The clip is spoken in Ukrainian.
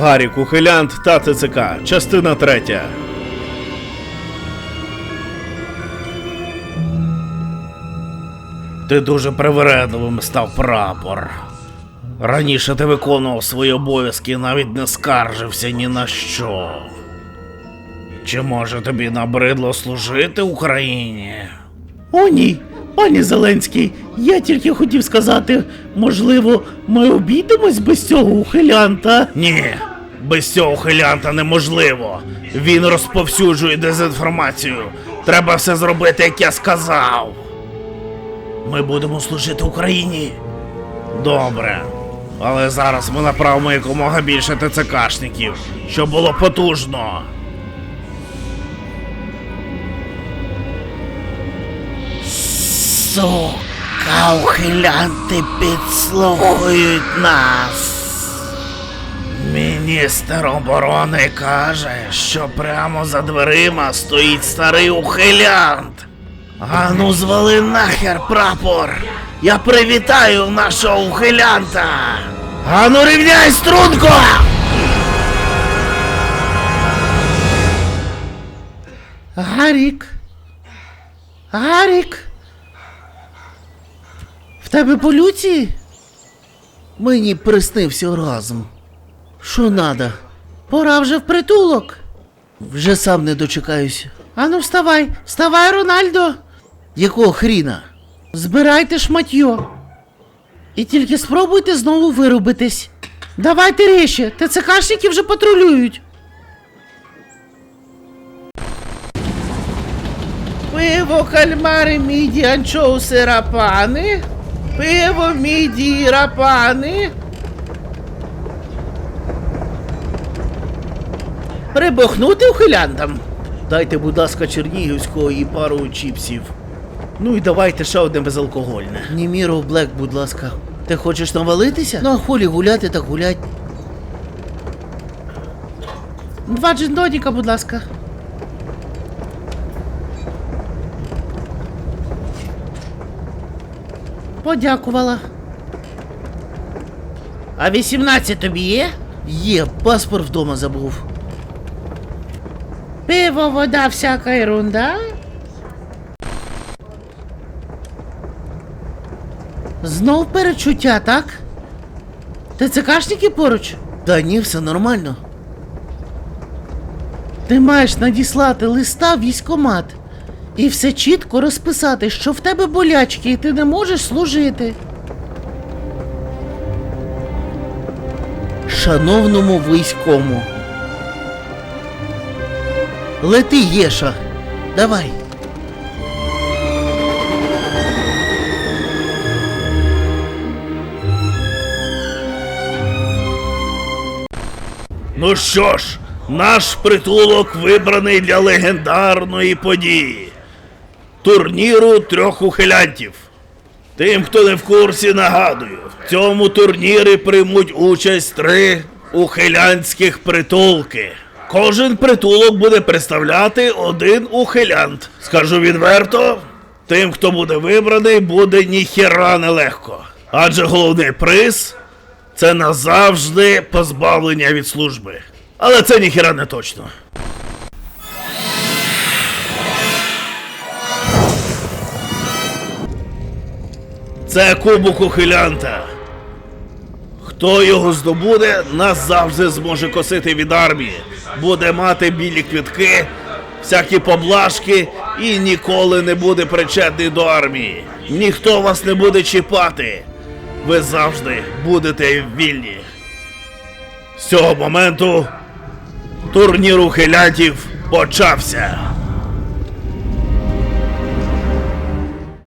Гарік Ухилянт та ТЦК. Частина третя. Ти дуже привередливим став прапор. Раніше ти виконував свої обов'язки і навіть не скаржився ні на що. Чи може тобі набридло служити Україні? О, ні, пані Зеленський, я тільки хотів сказати, можливо, ми обійдемось без цього ухилянта. Ні, без цього хилянта неможливо. Він розповсюджує дезінформацію. Треба все зробити, як я сказав. Ми будемо служити Україні. Добре. Але зараз ми направимо якомога більше ТЦКшників, щоб було потужно. Сука, ухилянти підслухають нас. Міністр оборони каже, що прямо за дверима стоїть старий ухилянт. Ану, звали нахер прапор. Я привітаю нашого ухилянта. Ану, рівняй струнко! Гарік. Гарік. В тебе полюції? Мені приснився разом. Що надо? Пора вже в притулок. Вже сам не дочекаюся. Ану, вставай, вставай, Рональдо. Якого хріна? Збирайте шматьо. І тільки спробуйте знову вирубитись. Давайте ріші, ТЦКшники вже патрулюють. Пиво, кальмари, міді, анчоуси, рапани. Пиво, міді, рапани. Прибухнути ухилянтам. Дайте, будь ласка, чернігівського і пару чіпсів. Ну і давайте ще одне безалкогольне. Німіров Блек, будь ласка. Ти хочеш навалитися? Ну, а холі гуляти, так гулять. Два джиндоніка, будь ласка. Подякувала. А 18 тобі є? Є, паспорт вдома забув. Пиво, вода, всяка ерунда. Знов перечуття, так? ТЦКшники поруч? Та ні, все нормально. Ти маєш надіслати листа в військкомат і все чітко розписати, що в тебе болячки і ти не можеш служити. Шановному війському. Лети, Єша. Давай. Ну що ж, наш притулок вибраний для легендарної події турніру трьох ухилянтів. Тим, хто не в курсі, нагадую, в цьому турнірі приймуть участь три ухилянських притулки. Кожен притулок буде представляти один ухилянт. Скажу відверто, тим, хто буде вибраний, буде ніхіра нелегко. Адже головний приз це назавжди позбавлення від служби. Але це ніхіра не точно. Це кубок ухилянта. Хто його здобуде, назавжди зможе косити від армії, буде мати білі квітки, всякі поблажки і ніколи не буде причетний до армії. Ніхто вас не буде чіпати. Ви завжди будете вільні. З цього моменту турнір ухилянтів почався.